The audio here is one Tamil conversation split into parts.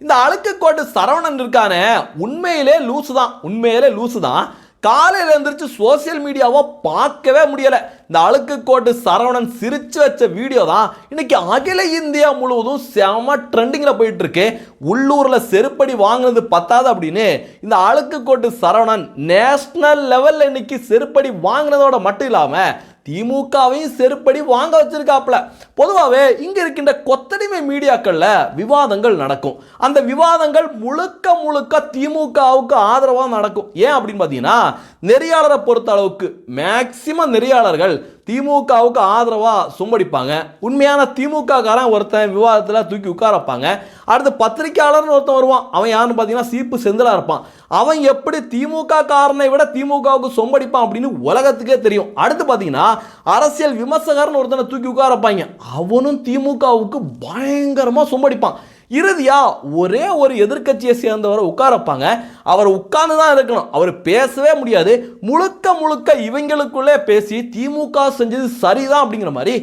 இந்த அழுக்குக்கோட்டு சரவணன் இருக்கானே உண்மையிலே லூசு தான் உண்மையிலே லூசு தான் காலையில் எழுந்திரிச்சு சோசியல் மீடியாவை பார்க்கவே முடியல. இந்த அழுக்குக்கோட்டு சரவணன் சிரிச்சு வச்ச வீடியோ தான் இன்னைக்கு அகில இந்தியா முழுவதும் செம ட்ரெண்டிங்கில் போயிட்டு இருக்கு உள்ளூரில் செருப்படி வாங்கினது பத்தாது அப்படின்னு இந்த அழுக்குக்கோட்டு சரவணன் நேஷனல் லெவலில் இன்னைக்கு செருப்படி வாங்கினதோட மட்டும் இல்லாமல் திமுகவையும் செருப்படி வாங்க வச்சிருக்காப்ல பொதுவாகவே இங்க இருக்கின்ற கொத்தடிமை மீடியாக்கள்ல விவாதங்கள் நடக்கும். அந்த விவாதங்கள் முழுக்க முழுக்க திமுகவுக்கு ஆதரவாக நடக்கும். ஏன் அப்படின்னு பார்த்தீங்கன்னா நெறியாளரை பொறுத்த அளவுக்கு மேக்சிமம் நெறியாளர்கள் திமுகவுக்கு ஆதரவாக சும்படிப்பாங்க. உண்மையான திமுக காரன் ஒருத்தன் விவாதத்தில் தூக்கி உட்காரப்பாங்க. அடுத்து பத்திரிக்கையாளர்னு ஒருத்தன் வருவான். அவன் யாருன்னு பார்த்தீங்கன்னா சீப்பு செந்தலாக இருப்பான். அவன் எப்படி திமுக காரனை விட திமுகவுக்கு சொம்படிப்பான் அப்படின்னு உலகத்துக்கே தெரியும். அடுத்து பார்த்தீங்கன்னா அரசியல் விமர்சகர்னு ஒருத்தனை தூக்கி உட்காரப்பாங்க. அவனும் திமுகவுக்கு பயங்கரமாக சொம்படிப்பான். இறுதியாக ஒரே ஒரு எதிர்க்கட்சியை சேர்ந்தவரை உட்காரப்பாங்க அவர் உட்கார்ந்து தான் இருக்கணும். அவர் பேசவே முடியாது. முழுக்க முழுக்க இவங்களுக்குள்ளே பேசி திமுக செஞ்சது சரிதான் அப்படிங்கிற மாதிரி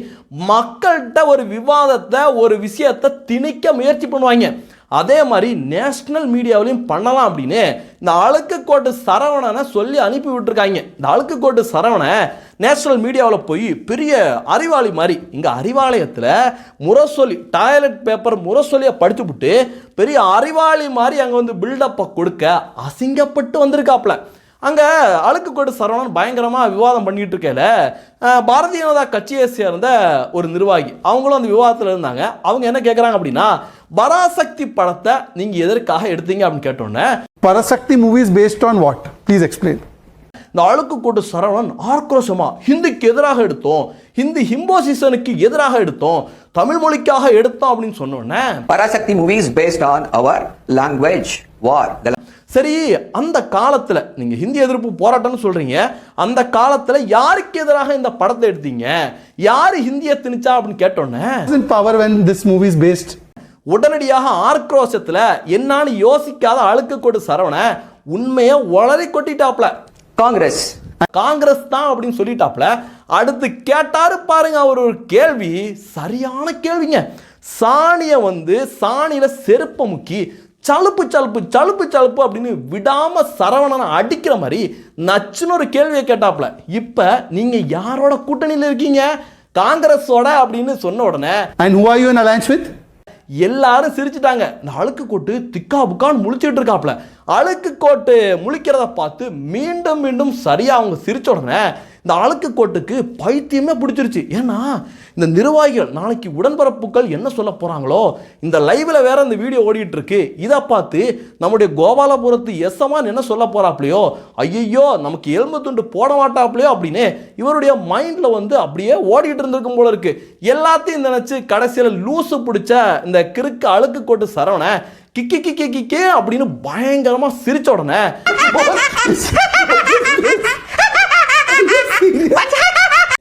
மக்கள்கிட்ட ஒரு விவாதத்தை ஒரு விஷயத்தை திணிக்க முயற்சி பண்ணுவாங்க. அதே மாதிரி நேஷ்னல் மீடியாவிலையும் பண்ணலாம் அப்படின்னு இந்த அழுக்குக்கோட்டு சரவணனை சொல்லி அனுப்பி விட்டுருக்காங்க. இந்த அழுக்குக்கோட்டு சரவணை நேஷனல் மீடியாவில் போய் பெரிய அறிவாளி மாதிரி இங்கே அறிவாலயத்தில் முரசொலி டாய்லெட் பேப்பர் முரசொலியை படிச்சுப்புட்டு பெரிய அறிவாளி மாதிரி அங்கே வந்து பில்டப்பை கொடுக்க அசிங்கப்பட்டு வந்திருக்காப்புல. அங்கே அழுக்குக்கோட்டு சரவணன் பயங்கரமாக விவாதம் பண்ணிகிட்டு இருக்கையில் பாரதிய ஜனதா கட்சியை சேர்ந்த ஒரு நிர்வாகி. அவங்களும் அந்த விவாதத்தில் இருந்தாங்க. அவங்க என்ன கேட்குறாங்க அப்படின்னா பராசக்தி படத்தை நீங்கள் எதற்காக எடுத்தீங்க அப்படின்னு கேட்டோன்னே movie is based on what? Please explain. இந்த அழுக்குக்கோட்டு சரவணன் ஆக்ரோஷமா ஹிந்திக்கு எதிராக எடுத்தோம் ஹிந்தி ஹிம்போசிசனுக்கு எதிராக எடுத்தோம் தமிழ் மொழிக்காக எடுத்தோம் அப்படின்னு சொன்னோன்னே is based on our language war. The சரி அந்த காலத்துல நீங்க ஹிந்தி எதிர்ப்பு போராட்டம்னு சொல்றீங்க அந்த காலத்துல யாருக்கு எதிராக இந்த படத்தை எடுத்தீங்க யாரு ஹிந்தியை திணிச்சா அப்படின்னு கேட்டோன்னே when this movie is based? உடனடியாக ஆக்ரோஷத்துல என்னான்னு யோசிக்காத அழுக்குக்கோட்டு சரவண உண்மையை உளறி கொட்டிட்டாப்ல. Congress. காங்கிரஸ் தான் அப்படின்னு சொல்லிட்டாப்ல. அடுத்து கேட்டாரு பாருங்க அவர் ஒரு கேள்வி சரியான கேள்விங்க. சாணியை வந்து சாணியில செருப்பை முக்கி சலுப்பு சலுப்பு சலுப்பு சலுப்பு அப்படின்னு விடாம சரவணனை அடிக்கிற மாதிரி நச்சுன்னு ஒரு கேள்வியை கேட்டாப்ல. இப்ப நீங்க யாரோட கூட்டணியில் இருக்கீங்க? காங்கிரஸோட அப்படின்னு சொன்ன உடனே And who are you in alliance with? எல்லாரும் சிரிச்சிட்டாங்க. இந்த அழுக்கு கோட்டு திக்கா புக்கான்னு முழிச்சிட்டு இருக்காப்ல அழுக்கு கோட்டு முழிக்கிறத பார்த்து மீண்டும் மீண்டும் சரியாக அவங்க சிரிச்ச உடனே இந்த அழுக்கு கோட்டுக்கு பைத்தியமே பிடிச்சிருச்சு. ஏன்னா இந்த நிர்வாகிகள் நாளைக்கு உடன்பரப்புகள் என்ன சொல்ல போறாங்களோ இந்த லைவ்ல வேற இந்த வீடியோ ஓடிட்டு இருக்கு இதை பார்த்து நம்முடைய கோபாலபுரத்து எஸ்எமான் என்ன சொல்ல போறாப்லையோ ஐயையோ நமக்கு எலும்பு துண்டு போட மாட்டாப்லையோ அப்படின்னு இவருடைய மைண்ட்ல வந்து அப்படியே ஓடிட்டு இருந்திருக்கும் போல இருக்கு. எல்லாத்தையும் நினைச்சு கடைசியில் லூசு பிடிச்ச இந்த கிறுக்கு அழுக்கு கோட்டு சரவண கிக்கி கிக்கி கிக்கே அப்படின்னு பயங்கரமா சிரிச்ச உடனே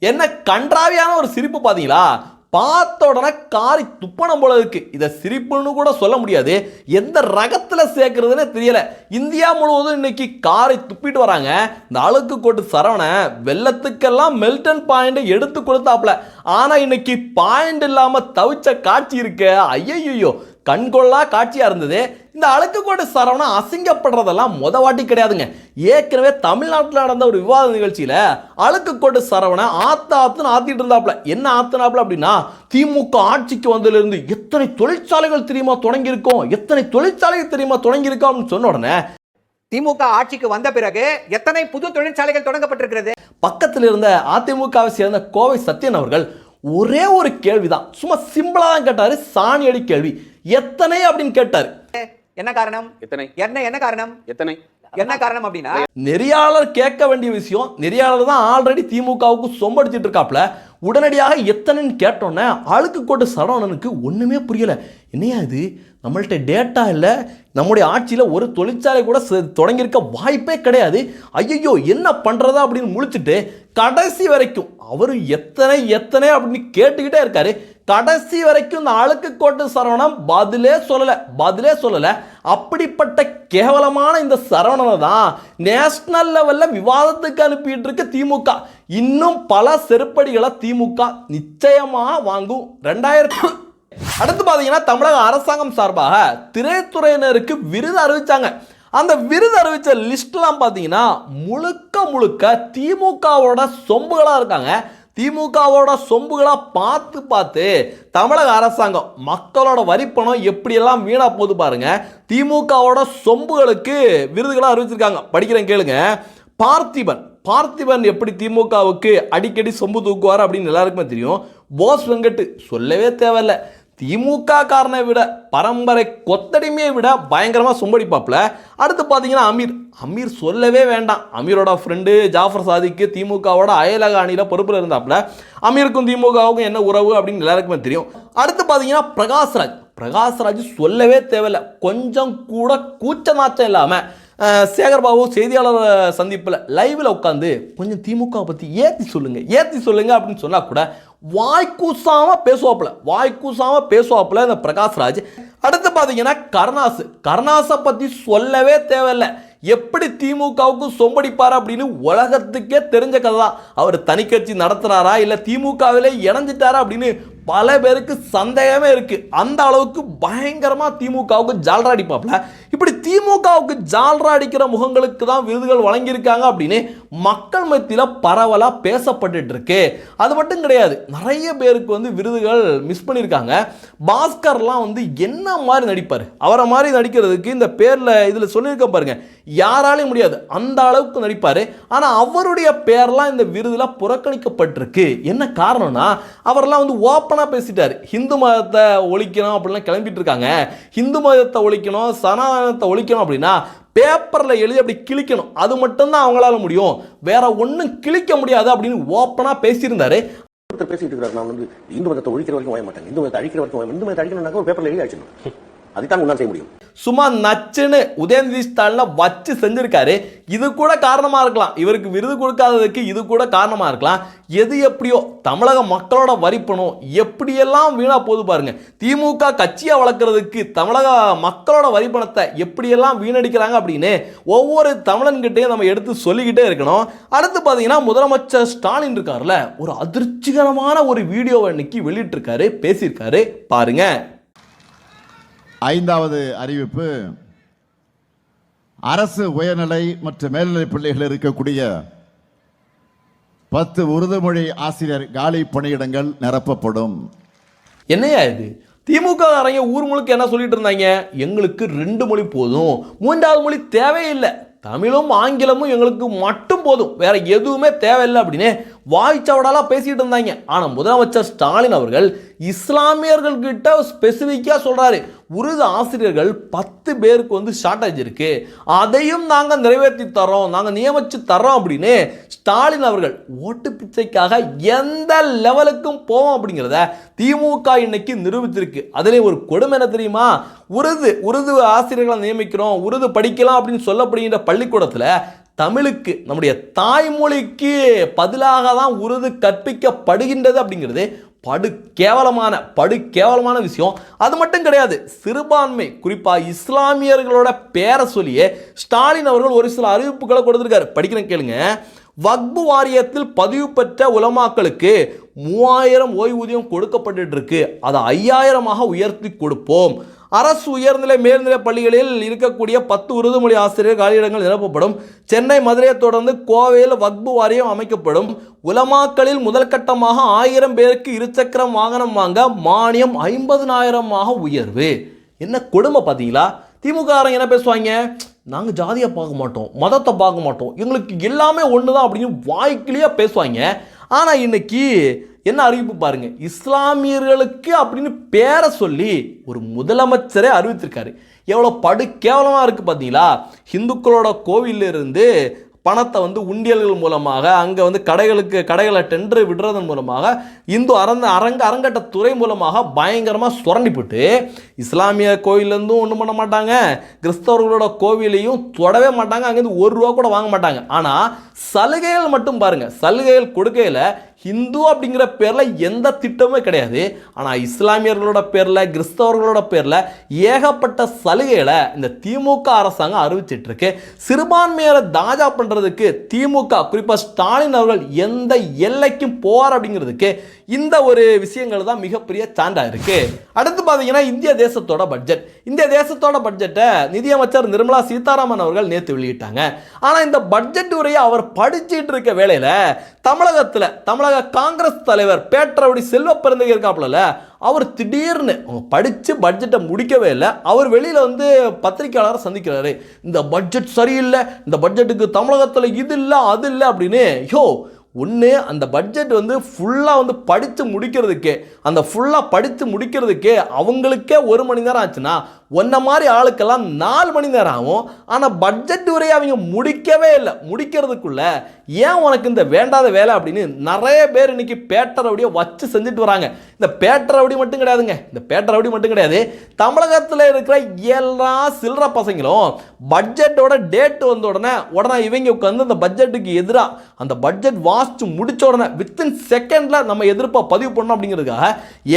என்ன கன்றாவியான ஒரு சிரிப்பு பார்த்தீங்களா பார்த்த உடனே காரி துப்பணம் போல இருக்கு. இதை சிரிப்புன்னு கூட சொல்ல முடியாது. எந்த ரகத்தில் சேர்க்கறதுன்னு தெரியல. இந்தியா முழுவதும் இன்னைக்கு காரை துப்பிட்டு வராங்க. இந்த அழுக்கு கோட்டு சரவணை வெள்ளத்துக்கெல்லாம் மெல்டன் பாயிண்ட் எடுத்து கொடுத்தாப்ல ஆனா இன்னைக்கு பாயிண்ட் இல்லாம தவிச்ச காட்சி இருக்க. ஐயையோ. கண்கொள்ளா காட்சியாக இருந்தது. இந்த அழுக்குக்கோட்டு சரவணா அசிங்கப்படுறதெல்லாம் மொத வாட்டி கிடையாதுங்க. ஏற்கனவே தமிழ்நாட்டில் நடந்த ஒரு விவாத நிகழ்ச்சியில் அழுக்குக்கோட்டு சரவணை ஆத்த ஆத்துன்னு ஆத்திட்டு இருந்தாப்புல. என்ன ஆத்துனாப்புல அப்படின்னா திமுக ஆட்சிக்கு வந்ததுலேருந்து எத்தனை தொழிற்சாலைகள் தெரியுமா தொடங்கியிருக்கோம் எத்தனை தொழிற்சாலைகள் தெரியுமா தொடங்கியிருக்கோம் அப்படின்னு சொன்ன உடனே திமுக ஆட்சிக்கு வந்த பிறகு எத்தனை புது தொழிற்சாலைகள் தொடங்கப்பட்டிருக்கிறது? பக்கத்தில் இருந்த அதிமுகவை சேர்ந்த கோவை சத்யன் அவர்கள் ஒரே ஒரு கேள்விதான். சும்மா சிம்பிளா தான் கேட்டாரு சாணியடி கேள்வி. எத்தனை அப்படின்னு கேட்டாரு. என்ன காரணம்? எத்தனை? என்ன என்ன காரணம்? எத்தனை? என்ன காரணம் அப்படின்னா? நெறியாளர் கேட்க வேண்டிய விஷயம் நெறியாளர் தான் ஆல்ரெடி திமுகவுக்கு சொம்படிச்சிட்டு இருக்காப்ல உடனடியாக எத்தனைன்னு கேட்டோன்னே அழுக்கு கோட்டு சரவணனுக்கு ஒன்றுமே புரியல. என்னையா இது? நம்மள்ட்ட டேட்டா இல்லை. நம்முடைய ஆட்சியில் ஒரு தொழிற்சாலை கூட செ- தொடங்கியிருக்க வாய்ப்பே கிடையாது. ஐயோ என்ன பண்ணுறதா அப்படின்னு முழிச்சிட்டு கடைசி வரைக்கும் அவர் எத்தனை எத்தனை அப்படின்னு கேட்டுக்கிட்டே இருக்காரு. கடைசி வரைக்கும் இந்த அழுக்கு கோட்டு சரவணம் பதிலே சொல்லலை பதிலே சொல்லலை. அப்படிப்பட்ட கேவலமான இந்த சரவணனை தான் நேஷனல் லெவலில் விவாதத்துக்கு அனுப்பிட்டு இருக்கு திமுக. இன்னும் பல செருப்படிகளை திமுக நிச்சயமாக வாங்கும். ரெண்டாயிரத்தி அடுத்து பார்த்தீங்கன்னா தமிழக அரசாங்கம் சார்பாக திரைத்துறையினருக்கு விருது அறிவித்தாங்க அந்த விருது அறிவித்த லிஸ்ட்லாம் பார்த்தீங்கன்னா முழுக்க முழுக்க திமுகவோட சொம்புகளாக இருக்காங்க. திமுகவோட சொம்புகளாக பார்த்து பார்த்து தமிழக அரசாங்கம் மக்களோட வரிப்பணம் எப்படியெல்லாம் வீணாக போகுது பாருங்க. திமுகவோட சொம்புகளுக்கு விருதுகளாக அறிவிச்சிருக்காங்க. படிக்கிறேன் கேளுங்க. பார்த்திபன் பார்த்திபன் எப்படி திமுகவுக்கு அடிக்கடி சொம்பு தூக்குவார் அப்படின்னு எல்லாருக்குமே தெரியும். போஸ் வெங்கட் சொல்லவே தேவையில்லை. திமுக காரனை விட பரம்பரை கொத்தடிமையை விட பயங்கரமாக சும்படிப்பாப்பில். அடுத்து பார்த்தீங்கன்னா அமீர். அமீர் சொல்லவே வேண்டாம். அமீரோட ஃப்ரெண்டு ஜாஃபர் சாதிக்கு திமுகவோட அயலக அணியில் பொறுப்பில் இருந்தாப்புல. அமீருக்கும் திமுகவுக்கும் என்ன உறவு அப்படின்னு எல்லாருக்குமே தெரியும். அடுத்து பார்த்தீங்கன்னா பிரகாஷ்ராஜ் பிரகாஷ்ராஜ் சொல்லவே தேவையில்லை. கொஞ்சம் கூட கூச்ச நாச்சம் இல்லாமல் சேகர்பாபு செய்தியாளர் சந்திப்பில் லைவில் உட்காந்து கொஞ்சம் திமுக பற்றி ஏற்றி சொல்லுங்கள் ஏற்றி சொல்லுங்கள் அப்படின்னு சொன்னால் கூட வாய்க்கூசாம பேசுவாப்புல. வாய்க்கூசாம பேசுவாப்புல இந்த பிரகாஷ்ராஜ் அடுத்து பார்த்தீங்கன்னா கருணாஸ் கருணாஸை பற்றி சொல்லவே தேவையில்லை. எப்படி திமுகவுக்கு சொம்படிப்பார் அப்படின்னு உலகத்துக்கே தெரிஞ்ச கதை தான் அவர் தனிக்கட்சி நடத்துகிறாரா நடத்துறாரா இல்லை திமுகவிலே இணைஞ்சிட்டாரா அப்படின்னு பல பேருக்கு சந்தேகமே இருக்குது அந்த அளவுக்கு பயங்கரமாக திமுகவுக்கு ஜால்ரா அடிப்பாப்புல. இப்படி திமுகவுக்கு ஜால்ரா அடிக்கிற முகங்களுக்கு தான் விருதுகள் வழங்கியிருக்காங்க அப்படின்னு மக்கள் மத்தியில் பரவலாக பேசப்பட்டுட்டு இருக்கு அது மட்டும் கிடையாது நிறைய பேருக்கு வந்து விருதுகள் மிஸ் பண்ணியிருக்காங்க. பாஸ்கர்லாம் வந்து என்ன மாதிரி நடிப்பார்? அவரை மாதிரி நடிக்கிறதுக்கு இந்த பேரில் இதில் சொல்லியிருக்க பாருங்க யாராலையும் முடியாது அந்த அளவுக்கு நடிப்பார். ஆனால் அவருடைய பேர்லாம் இந்த விருதில் புறக்கணிக்கப்பட்டிருக்கு. என்ன காரணம்னா அவரெல்லாம் வந்து ஓப்பனாக பேசிட்டார். ஹிந்து மதத்தை ஒழிக்கணும் அப்படிலாம் கிளம்பிட்டு இருக்காங்க. ஹிந்து மதத்தை ஒழிக்கணும் சனாதனத்தை ஒழிக்கணும் அப்படின்னா பேப்பரில் எழுதி அப்படி கிழிக்கணும். அது மட்டும்தான் அவங்களால முடியும். வேற ஒன்றும் கிழிக்க முடியாது அப்படின்னு ஓப்பனாக பேசியிருந்தாரு. ஒருத்தர் பேசிட்டு இருக்காரு. நான் வந்து இந்து மதத்தை ஒழிக்கிற வரைக்கும் ஓய மாட்டேன். இந்து மதத்தை அழிக்கிற வரைக்கும் இந்து மதத்தை அழிக்கணும்னாக்க ஒரு பேப்பரில் எழுதி அழிச்சிடணும் அதுதான் உன்னால் செய்ய முடியும். சும்மா நச்சுன்னு உதயநிதி ஸ்டாலினை வச்சு செஞ்சிருக்காரு. இது கூட காரணமா இருக்கலாம். இவருக்கு விருது கொடுக்காததுக்கு இது கூட காரணமா இருக்கலாம். எது எப்படியோ தமிழக மக்களோட வரிப்பணம் எப்படியெல்லாம் வீணா போது பாருங்க. திமுக கட்சியை வளர்க்கறதுக்கு தமிழக மக்களோட வரிப்பணத்தை எப்படியெல்லாம் வீணடிக்கிறாங்க அப்படின்னு ஒவ்வொரு தமிழன்கிட்டையும் நம்ம எடுத்து சொல்லிக்கிட்டே இருக்கணும். அடுத்து பார்த்தீங்கன்னா முதலமைச்சர் ஸ்டாலின் இருக்கார்ல ஒரு அதிர்ச்சிகரமான ஒரு வீடியோவை இன்னைக்கு வெளியிட்டிருக்காரு பேசியிருக்காரு. பாருங்க. ஐந்தாவது அறிவிப்பு. அரசு உயர்நிலை மற்றும் மேல்நிலை பிள்ளைகள் இருக்கக்கூடிய பத்து உருதுமொழி ஆசிரியர் காலி பணியிடங்கள் நிரப்பப்படும். என்னையா இது? திமுக அரங்க ஊர் முழுக்க என்ன சொல்லிட்டு இருந்தாங்க? எங்களுக்கு ரெண்டு மொழி போதும். மூன்றாவது மொழி தேவையில்லை. தமிழும் ஆங்கிலமும் எங்களுக்கு மட்டும் போதும். வேற எதுவுமே தேவையில்லை அப்படின்னு வாய்ச்சவடாலாம் பேசிட்டு இருந்தாங்க. ஆனால் முதலமைச்சர் ஸ்டாலின் அவர்கள் இஸ்லாமியர்கள் கிட்ட ஸ்பெசிஃபிக்காக சொல்கிறாரு உருது ஆசிரியர்கள் பத்து பேருக்கு வந்து ஷார்ட்டேஜ் இருக்குது அதையும் நாங்கள் நிறைவேற்றி தரோம் நாங்கள் நியமித்து தரோம் அப்படின்னு ஸ்டாலின் அவர்கள் ஓட்டு பிச்சைக்காக எந்த லெவலுக்கும் போவோம் அப்படிங்கிறத திமுக இன்னைக்கு நிரூபித்திருக்கு. அதிலே ஒரு கொடுமை என்ன தெரியுமா? உருது உருது ஆசிரியர்களை நியமிக்கிறோம் உருது படிக்கலாம் அப்படின்னு சொல்லப்படுகின்ற பள்ளிக்கூடத்தில் தமிழுக்கு நம்முடைய தாய்மொழிக்கு பதிலாக தான் உருது கற்பிக்கப்படுகின்றது அப்படிங்கிறது படு கேவலமான படு கேவலமான விஷயம். அது மட்டும் கிடையாது சிறுபான்மை குறிப்பாக இஸ்லாமியர்களோட பேரை சொல்லியே ஸ்டாலின் அவர்கள் ஒரு சில அறிவிப்புகளை கொடுத்துருக்காரு. படிக்கிறேன் கேளுங்க. வக்பு வாரியத்தில் பதிவு பெற்ற உலமாக்களுக்கு மூவாயிரம் ஓய்வூதியம் கொடுக்கப்பட்டு இருக்கு. அதை ஐயாயிரமாக உயர்த்தி கொடுப்போம். அரசு உயர்நிலை மேல்நிலை பள்ளிகளில் இருக்கக்கூடிய பத்து உருதுமொழி ஆசிரியர் காலியிடங்கள் நிரப்பப்படும். சென்னை மதுரையை தொடர்ந்து கோவையில் வக்பு வாரியம் அமைக்கப்படும். உலமாக்களில் முதல் கட்டமாக ஆயிரம் பேருக்கு இருசக்கரம் வாகனம் வாங்க மானியம் ஐம்பதுனாயிரமாக உயர்வு. என்ன கொடுமை பார்த்தீங்களா திமுக என்ன பேசுவாங்க? நாங்கள் ஜாதியை பார்க்க மாட்டோம் மதத்தை பார்க்க மாட்டோம். எங்களுக்கு எல்லாமே ஒன்று தான் அப்படின்னு வாய்க்கிலேயே பேசுவாங்க. ஆனால் இன்னைக்கு என்ன அறிவிப்பு பாருங்க? இஸ்லாமியர்களுக்கு அப்படின்னு பேரை சொல்லி ஒரு முதலமைச்சரே அறிவித்திருக்காரு. எவ்வளோ படு கேவலமாக இருக்குது பார்த்தீங்களா இந்துக்களோட கோவிலிருந்து பணத்தை வந்து உண்டியல்கள் மூலமாக அங்கே வந்து கடைகளுக்கு கடைகளை டெண்டர் விடுறதன் மூலமாக இந்து அரங்க அரங்க அரங்கட்டத்துறை மூலமாக பயங்கரமாக சுரண்டி போட்டு இஸ்லாமிய கோயிலேருந்தும் ஒன்றும் பண்ண மாட்டாங்க. கிறிஸ்தவர்களோட கோவிலையும் தொடவே மாட்டாங்க. அங்கேருந்து ஒரு ரூபா கூட வாங்க மாட்டாங்க. ஆனால் சலுகைகள் மட்டும் பாருங்கள் சலுகைகள் கொடுக்கையில் ஹிந்து அப்படிங்கிற பேரில் எந்த திட்டமும் கிடையாது. ஆனால் இஸ்லாமியர்களோட பேரில் கிறிஸ்தவர்களோட பேரில் ஏகப்பட்ட சலுகைகளை இந்த திமுக அரசாங்கம் அறிவிச்சிட்ருக்கு. சிறுபான்மையரை தாஜா பண்ணுறதுக்கு திமுக குறிப்பாக ஸ்டாலின் அவர்கள் எந்த எல்லைக்கும் போவார் அப்படிங்கிறதுக்கு இந்த ஒரு விஷயங்கள் தான் மிகப்பெரிய சான்றா இருக்குது அடுத்து பார்த்தீங்கன்னா இந்திய தேசத்தோட பட்ஜெட் இந்திய தேசத்தோட பட்ஜெட்டை நிதியமைச்சர் நிர்மலா சீதாராமன் அவர்கள் நேற்று வெளியிட்டாங்க. ஆனால் இந்த பட்ஜெட் உரையை அவர் படிச்சுட்டு இருக்க வேலையில் தமிழகத்தில் தமிழக காங்கிரஸ் தலைவர் பேட்டரவடி செல்வ பிறந்தகை இருக்காப்புல அவர் திடீர்னு அவங்க படித்து பட்ஜெட்டை முடிக்கவே இல்லை. அவர் வெளியில் வந்து பத்திரிகையாளரை சந்திக்கிறாரு. இந்த பட்ஜெட் சரியில்லை இந்த பட்ஜெட்டுக்கு தமிழகத்தில் இது இல்லை அது இல்லை அப்படின்னு யோ ஒன்று அந்த பட்ஜெட் வந்து ஃபுல்லாக வந்து படித்து முடிக்கிறதுக்கே அந்த ஃபுல்லாக படித்து முடிக்கிறதுக்கே அவங்களுக்கே ஒரு மணி நேரம் ஆச்சுன்னா ஒன்றை மாதிரி ஆளுக்கெல்லாம் நாலு மணி நேரம் ஆகும். ஆனால் பட்ஜெட் வரையும் அவங்க முடிக்கவே இல்லை. முடிக்கிறதுக்குள்ள ஏன் உனக்கு இந்த வேண்டாத வேலை அப்படின்னு நிறைய பேர் இன்னைக்கு பேட்டரவடியை வச்சு செஞ்சுட்டு வராங்க. இந்த பேட்டரவடி மட்டும் கிடையாதுங்க. இந்த பேட்டரவடி மட்டும் கிடையாது. தமிழகத்தில் இருக்கிற எல்லா சில்லற பசங்களும் பட்ஜெட்டோட டேட் வந்த உடனே உடனே இவங்க உட்காந்து அந்த பட்ஜெட்டுக்கு எதிராக அந்த பட்ஜெட் வாசிச்சு முடிச்ச உடனே வித்தின் செகண்டில் நம்ம எதிர்ப்பை பதிவு பண்ணோம் அப்படிங்கிறதுக்காக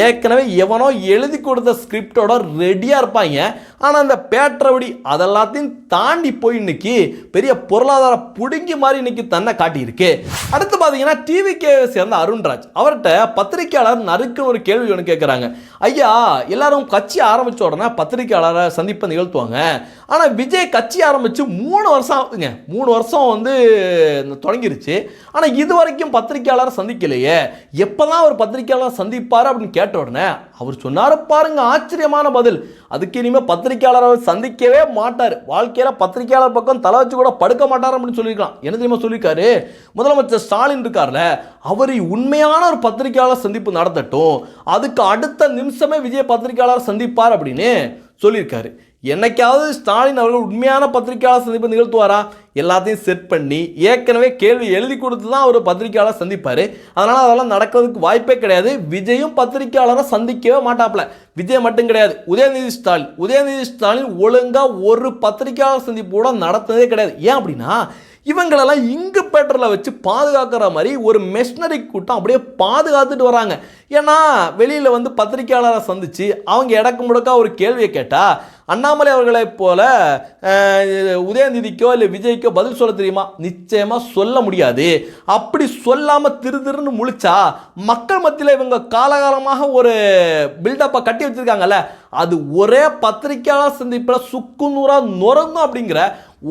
ஏற்கனவே எவனோ எழுதி கொடுத்த ஸ்கிரிப்டோட ரெடியாக இருப்பாங்க. ஆனால் அந்த பேட்டரவடி அதெல்லாத்தையும் தாண்டி போய் இன்னைக்கு பெரிய பொருளாதார புடுங்கி மாதிரி இன்னைக்கு தன்னை காட்டியிருக்கு. அடுத்து பார்த்தீங்கன்னா டிவிகே சேர்ந்த அருண்ராஜ். அவர்கிட்ட பத்திரிகையாளர் நறுக்குன்னு ஒரு கேள்வி ஒன்று கேட்குறாங்க ஐயா எல்லாரும் கட்சி ஆரம்பித்த உடனே பத்திரிக்கையாளரை சந்திப்பை நிகழ்த்துவாங்க. ஆனால் விஜய் கட்சி ஆரம்பித்து மூணு வருஷம் ஆகுதுங்க. மூணு வருஷம் வந்து தொடங்கிருச்சு. ஆனால் இது வரைக்கும் பத்திரிக்கையாளரை சந்திக்கலையே. எப்போ தான் ஒரு பத்திரிக்கையாளர் சந்திப்பார் அப்படின்னு கேட்ட உடனே அவர் சொன்னார் பாருங்க ஆச்சரியமான பதில். அதுக்கு இனிமேல் பத்திரிக்கையாளரை அவர் சந்திக்கவே மாட்டார். வாழ்க்கையில் பத்திரிக்கையாளர் பக்கம் தலை வச்சு கூட படுக்க மாட்டார் அப்படின்னு சொல்லியிருக்கலாம். என்ன தெரியுமா சொல்லியிருக்காரு? முதலமைச்சர் ஸ்டாலின் இருக்கார்ல அவர் உண்மையான ஒரு பத்திரிக்கையாளர் சந்திப்பு நடத்தட்டும். அதுக்கு அடுத்த நிமிஷமே விஜய் பத்திரிக்கையாளர் சந்திப்பார் அப்படின்னு சொல்லியிருக்காரு. என்னைக்காவது ஸ்டாலின் அவர்கள் உண்மையான பத்திரிக்கையாளர் சந்திப்பு நிகழ்த்துவாரா? எல்லாத்தையும் செட் பண்ணி ஏற்கனவே கேள்வி எழுதி கொடுத்து தான் அவர் பத்திரிக்கையாளர் சந்திப்பார். அதனால் அதெல்லாம் நடக்கிறதுக்கு வாய்ப்பே கிடையாது. விஜயும் பத்திரிகையாளரை சந்திக்கவே மாட்டாப்ல விஜய் மட்டும் கிடையாது. உதயநிதி ஸ்டாலின். உதயநிதி ஸ்டாலின் ஒழுங்காக ஒரு பத்திரிக்கையாளர் சந்திப்பு கூட நடத்தினதே கிடையாது. ஏன் அப்படின்னா இவங்களெல்லாம் இங்கு பேட்டரில் வச்சு பாதுகாக்கிற மாதிரி ஒரு மெஷினரி கூட்டம் அப்படியே பாதுகாத்துட்டு வராங்க. ஏன்னா வெளியில் வந்து பத்திரிக்கையாளரை சந்தித்து அவங்க இடக்கு முடக்கா ஒரு கேள்வியை கேட்டால் அண்ணாமலை அவர்களைப் போல உதயநிதிக்கோ இல்லை விஜய்க்கோ பதில் சொல்ல தெரியுமா? நிச்சயமாக சொல்ல முடியாது. அப்படி சொல்லாமல் திரு திருன்னு முழிச்சா மக்கள் மத்தியில் இவங்க காலகாலமாக ஒரு பில்டப்பை கட்டி வச்சிருக்காங்கல்ல அது ஒரே பத்திரிக்கையாளர் சந்திப்பில் சுக்குநூறா நொறங்கும் அப்படிங்கிற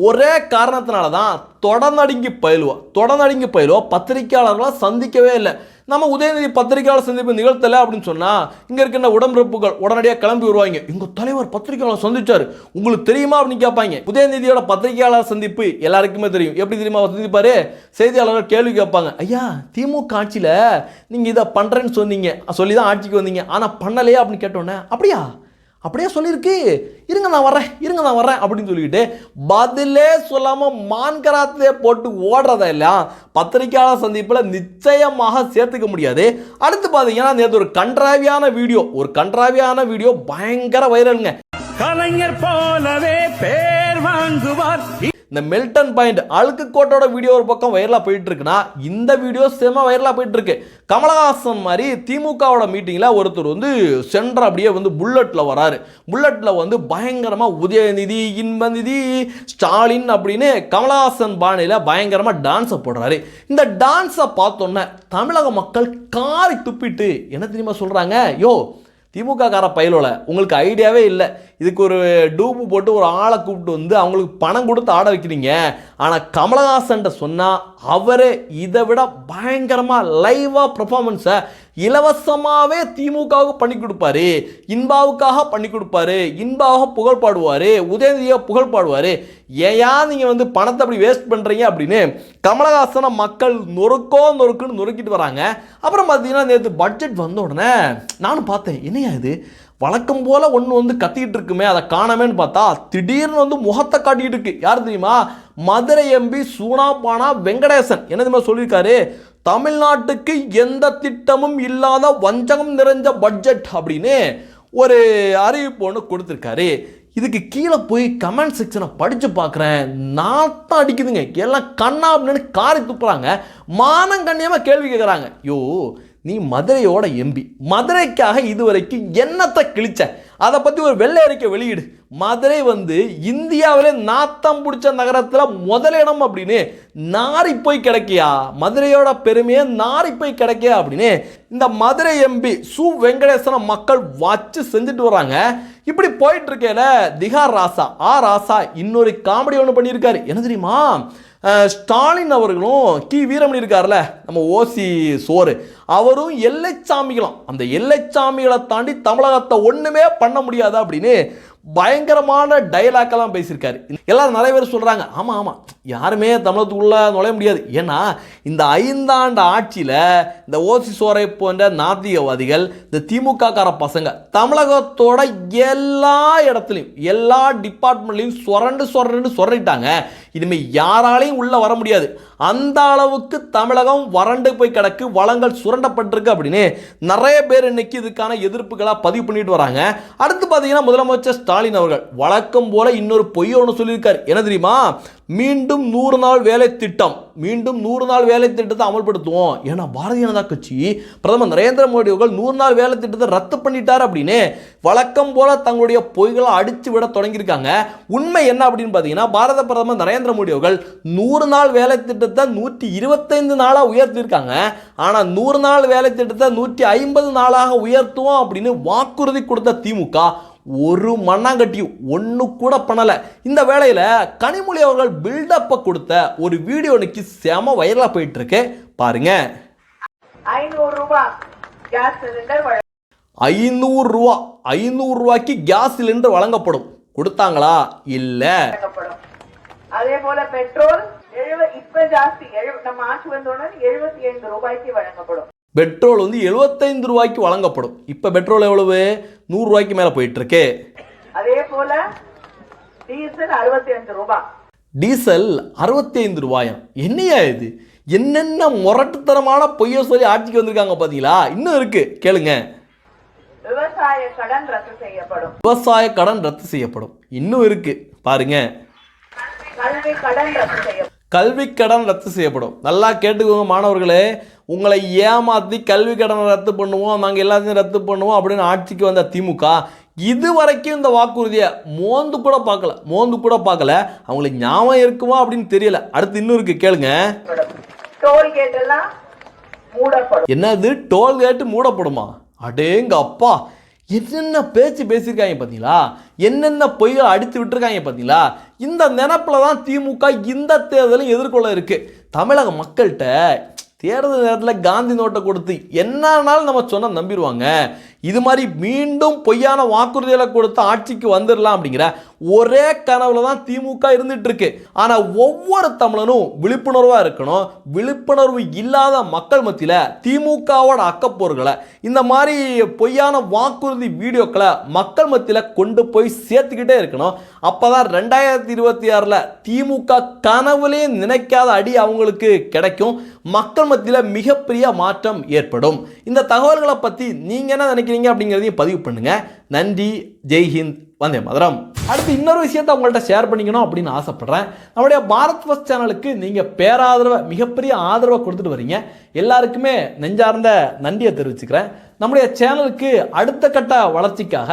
ஒரே காரணத்தினால தான் தொடர்நடுங்கி பயிலுவோம் தொடர்நடுங்கி பயிலுவோம் பத்திரிகையாளர்களாக சந்திக்கவே இல்லை. நம்ம உதயநிதி பத்திரிக்கையாளர் சந்திப்பு நிகழ்த்தலை அப்படின்னு சொன்னால் இங்கே இருக்கின்ற உடம்பிறப்புகள் உடனடியாக கிளம்பி வருவாங்க. எங்கள் தலைவர் பத்திரிக்கையாளர் சந்திச்சார். உங்களுக்கு தெரியுமா அப்படின்னு கேட்பாங்க. உதயநிதியோட பத்திரிக்கையாளர் சந்திப்பு எல்லாருக்குமே தெரியும். எப்படி தெரியுமா சந்திப்பார் சந்திப்பாரு? செய்தியாளர்கள் கேள்வி கேட்பாங்க. ஐயா திமுக ஆட்சியில் நீங்கள் இதை பண்ணுறேன்னு சொன்னீங்க. சொல்லி தான் ஆட்சிக்கு வந்தீங்க. ஆனால் பண்ணலையா அப்படின்னு கேட்டோன்னே அப்படியா? அப்படியே சொல்லியிருக்கு. இருங்க நான் வரேன் இருங்க நான் வரேன் அப்படின்னு சொல்லிக்கிட்டு பதிலே சொல்லாமல் மான்கராத்தே போட்டு ஓடுறத எல்லாம் பத்திரிக்கையாளர் சந்திப்பில் நிச்சயமாக சேர்த்துக்க முடியாது. அடுத்து பார்த்தீங்கன்னா நேற்று ஒரு கன்றாவியான வீடியோ ஒரு கன்றாவியான வீடியோ பயங்கர வைரலுங்க கலைஞர் போலவே பேர் வாங்குவார். இந்த மெல்டன் பாயிண்ட் அழுக்கு கோட்டோட வீடியோ ஒரு பக்கம் வைரலாக போயிட்டு இருக்குன்னா இந்த வீடியோ செம வைரலாக போயிட்டு இருக்கு கமலஹாசன் மாதிரி திமுகவோட மீட்டிங்கில் ஒருத்தர் வந்து சென்ற அப்படியே வந்து புல்லட்டில் வராரு. புல்லட்டில் வந்து பயங்கரமாக உதயநிதி இன்பநிதி ஸ்டாலின் அப்படின்னு கமலஹாசன் பாணியில் பயங்கரமாக டான்ஸை போடுறாரு. இந்த டான்ஸை பார்த்தோன்னே தமிழக மக்கள் காரி துப்பிட்டு என்ன தெரியுமா சொல்கிறாங்க யோ திமுக கார பயலோல உங்களுக்கு ஐடியாவே இல்லை. இதுக்கு ஒரு டூப்பு போட்டு ஒரு ஆளை கூப்பிட்டு வந்து அவங்களுக்கு பணம் கொடுத்து ஆட வைக்கிறீங்க. ஆனால் கமலஹாசன்ட்ட சொன்னால் அவரே இதை விட பயங்கரமாக லைவாக பர்ஃபார்மன்ஸை இலவசமாகவே திமுகவுக்கு பண்ணி கொடுப்பாரு. இன்பாவுக்காக பண்ணி கொடுப்பாரு. இன்பாவாக புகழ் பாடுவார். உதயநிதியாக புகழ் பாடுவார். ஏயா நீங்கள் வந்து பணத்தை அப்படி வேஸ்ட் பண்ணுறீங்க அப்படின்னு கமலஹாசனை மக்கள் நொறுக்கோ நொறுக்குன்னு நொறுக்கிட்டு வராங்க. அப்புறம் பார்த்தீங்கன்னா நேற்று பட்ஜெட் வந்த உடனே நானும் பார்த்தேன் என்னையா இது? வழக்கம் போல் ஒன்று வந்து கத்திக்கிட்டு இருக்குமே அதை காணமேன்னு பார்த்தா திடீர்னு வந்து முகத்தை காட்டிக்கிட்டு இருக்கு. யார் தெரியுமா? மதுரை எம்பி சூனாபானா வெங்கடேசன். என்ன தெரியுமா சொல்லியிருக்காரு? தமிழ்நாட்டுக்கு எந்த திட்டமும் இல்லாத வஞ்சகம் நிறைஞ்ச பட்ஜெட் அப்படின்னு ஒரு அறிவிப்பு ஒன்று கொடுத்துருக்காரு. இதுக்கு கீழே போய் கமெண்ட் செக்ஷனை படித்து பார்க்குறேன். நாத்தம் அடிக்குதுங்க. எல்லாம் கண்ணா அப்படின்னு காரி துப்புறாங்க. மானங்கண்ணியமாக கேள்வி கேட்குறாங்க யோ நீ மதுரையோட எம்பி மதுரைக்காக இதுவரைக்கும் என்னத்தை கிழிச்ச? அதை பற்றி ஒரு வெள்ளை அறிக்கை வெளியீடு. மதுரை வந்து இந்தியாவிலே நாத்தம் பிடிச்ச நகரத்தில் முதலிடம் அப்படின்னு நாரி போய் கிடைக்கியா? மதுரையோட பெருமையே நாரி போய் கிடைக்கியா அப்படின்னு இந்த மதுரை எம்பி சு. வெங்கடேசன மக்கள் வச்சு செஞ்சுட்டு வராங்க. இப்படி போயிட்டு இருக்கையில திகார் ராசா ஆ. ராசா இன்னொரு காமெடி ஒன்று பண்ணியிருக்காரு. என்ன தெரியுமா? ஸ்டாலின் அவர்களும் கி. வீரமணி இருக்கார்ல நம்ம ஓசி சோறு. அவரும் எல்லைச்சாமிகளும் அந்த எல்லைச்சாமிகளை தாண்டி தமிழகத்தை ஒன்றுமே பண்ண முடியாது அப்படின்னு பயங்கரமான டைலாக்கெல்லாம் பேசியிருக்காரு. எல்லாரும் நிறைய பேர் சொல்கிறாங்க ஆமாம் ஆமாம் யாருமே தமிழகத்துக்குள்ளே நுழைய முடியாது. ஏன்னா இந்த ஐந்தாண்டு ஆட்சியில் இந்த ஓசி சோரை போன்ற நாத்திகவாதிகள் இந்த திமுக கார பசங்க தமிழகத்தோட எல்லா இடத்துலையும் எல்லா டிபார்ட்மெண்ட்லையும் சொரண்டு சொரண்டு சொரண்டிட்டாங்க. இனிமேல் யாராலையும் உள்ளே வர முடியாது. அந்த அளவுக்கு தமிழகம் வறண்டு போய் கிடக்கு வளங்கள் சுரண்டப்பட்டிருக்கு அப்படின்னு நிறைய பேர் இன்னைக்கு இதுக்கான எதிர்ப்புகளாக பதிவு பண்ணிட்டு வராங்க. அடுத்து பார்த்தீங்கன்னா முதலமைச்சர் ஸ்டாலின் அவர்கள் வழக்கம் போல இன்னொரு பொய் ஒன்று சொல்லியிருக்கார். என்ன தெரியுமா? மீண்டும் நூறு நாள் வேலை திட்டம் மீண்டும் நூறு நாள் வேலை திட்டத்தை அமல்படுத்துவோம். ஏன்னா பாரதிய ஜனதா கட்சி பிரதமர் நரேந்திர மோடி அவர்கள் நூறு நாள் வேலை திட்டத்தை ரத்து பண்ணிட்டார் அப்படின்னு வழக்கம் போல தங்களுடைய பொய்களை அடிச்சு விட தொடங்கியிருக்காங்க. உண்மை என்ன அப்படின்னு பார்த்தீங்கன்னா பாரத பிரதமர் நரேந்திர மோடி அவர்கள் நூறு நாள் வேலை திட்டத்தை நூற்றி இருபத்தைந்து நாளாக உயர்த்தியிருக்காங்க. ஆனால் நூறு நாள் வேலை திட்டத்தை நூற்றி ஐம்பது நாளாக உயர்த்துவோம் அப்படின்னு வாக்குறுதி கொடுத்த திமுக ஒரு மண்ணாங்கட்டியும் ஒன்று கூட பண்ணலை. இந்த வேளையில் கனிமொழி அவர்கள் பில்டப்பை கொடுத்த ஒரு வீடியோ இன்னைக்கு செம வைரலாக போயிட்டு இருக்கு பாருங்க. ஐநூறு ரூபாய் கேஸ் சிலிண்டர் வழங்க ஐநூறு ரூபா. ஐநூறு ரூபாய்க்கு கேஸ் சிலிண்டர் வழங்கப்படும். கொடுத்தாங்களா? இல்லை. அதே போல பெட்ரோல் இப்ப ஜாஸ்தி. நம்ம ஆட்சி வந்தோடனே எழுபத்தி ஐந்து ரூபாய்க்கு வழங்கப்படும். பெட்ரோல் வந்து எழுபத்தைந்து ரூபாய்க்கு வழங்கப்படும். இப்போ பெட்ரோல் எவ்வளவு? நூறு ரூபாய்க்கு மேலே போயிட்டு இருக்கு அதே போல டீசல் அறுபத்தி ரூபாய் டீசல் அறுபத்தி ஐந்து ரூபாயம் என்னையா இது? என்னென்ன முரட்டுத்தனமான பொய்ய சொல்லி ஆட்சிக்கு வந்திருக்காங்க பார்த்தீங்களா இன்னும் இருக்கு. கேளுங்க. விவசாய கடன் ரத்து செய்யப்படும். விவசாய கடன் ரத்து செய்யப்படும். இன்னும் இருக்கு. பாருங்க. கல்வி கடன் ரத்து செய்யப்படும். கல்வி கடன் ரத்து செய்யப்படும். நல்லா கேட்டுக்கோங்க மாணவர்களே உங்களை ஏமாத்தி கல்வி கடனை ரத்து பண்ணுவோம் நாங்கள் எல்லாத்தையும் ரத்து பண்ணுவோம் அப்படின்னு ஆட்சிக்கு வந்த திமுக இது வரைக்கும் இந்த வாக்குறுதியை மோந்து கூட பார்க்கல மோந்து கூட பார்க்கல. அவங்களுக்கு ஞாபகம் இருக்குமா அப்படின்னு தெரியல. அடுத்து இன்னும் இருக்கு கேளுங்க என்னது? டோல்கேட்டு மூடப்படுமா? அடேங்க அப்பா என்னென்ன பேச்சு பேசியிருக்காங்க பார்த்தீங்களா? என்னென்ன பொய்யை அடித்து விட்டுருக்காங்க பார்த்தீங்களா? இந்த நினப்பில் தான் திமுக இந்த தேர்தலும் எதிர்கொள்ள இருக்குது தமிழக மக்கள்கிட்ட தேர்தல் நேரத்தில் காந்தி நோட்டை கொடுத்து என்னன்னாலும் நம்ம சொன்னால் நம்பிடுவாங்க. இது மாதிரி மீண்டும் பொய்யான வாக்குறுதிகளை கொடுத்து ஆட்சிக்கு வந்துடலாம் அப்படிங்கிற ஒரே கனவுல தான் திமுக இருந்துட்டு இருக்கு ஆனால் ஒவ்வொரு தமிழனும் விழிப்புணர்வாக இருக்கணும். விழிப்புணர்வு இல்லாத மக்கள் மத்தியில் திமுகவோட அக்கப்போர்களை இந்த மாதிரி பொய்யான வாக்குறுதி வீடியோக்களை மக்கள் மத்தியில் கொண்டு போய் சேர்த்துக்கிட்டே இருக்கணும். அப்போ தான் ரெண்டாயிரத்தி இருபத்தி ஆறில் திமுக கனவுலேயே நினைக்காத அடி அவங்களுக்கு கிடைக்கும். மக்கள் மத்தியில் மிகப்பெரிய மாற்றம் ஏற்படும். இந்த தகவல்களை பற்றி நீங்கள் என்ன நினைக்கிறீங்க அப்படிங்கிறதையும் பதிவு பண்ணுங்கள் நன்றி ஜெய்ஹிந்த் வந்தே மதுரம். அடுத்து இன்னொரு விஷயத்தை உங்கள்கிட்ட ஷேர் பண்ணிக்கணும் அப்படின்னு ஆசைப்பட்றேன். நம்முடைய பாரத் ஃபஸ்ட் சேனலுக்கு நீங்கள் பேராதரவை மிகப்பெரிய ஆதரவை கொடுத்துட்டு வரீங்க. எல்லாருக்குமே நெஞ்சார்ந்த நன்றியை தெரிவிச்சுக்கிறேன். நம்முடைய சேனலுக்கு அடுத்த கட்ட வளர்ச்சிக்காக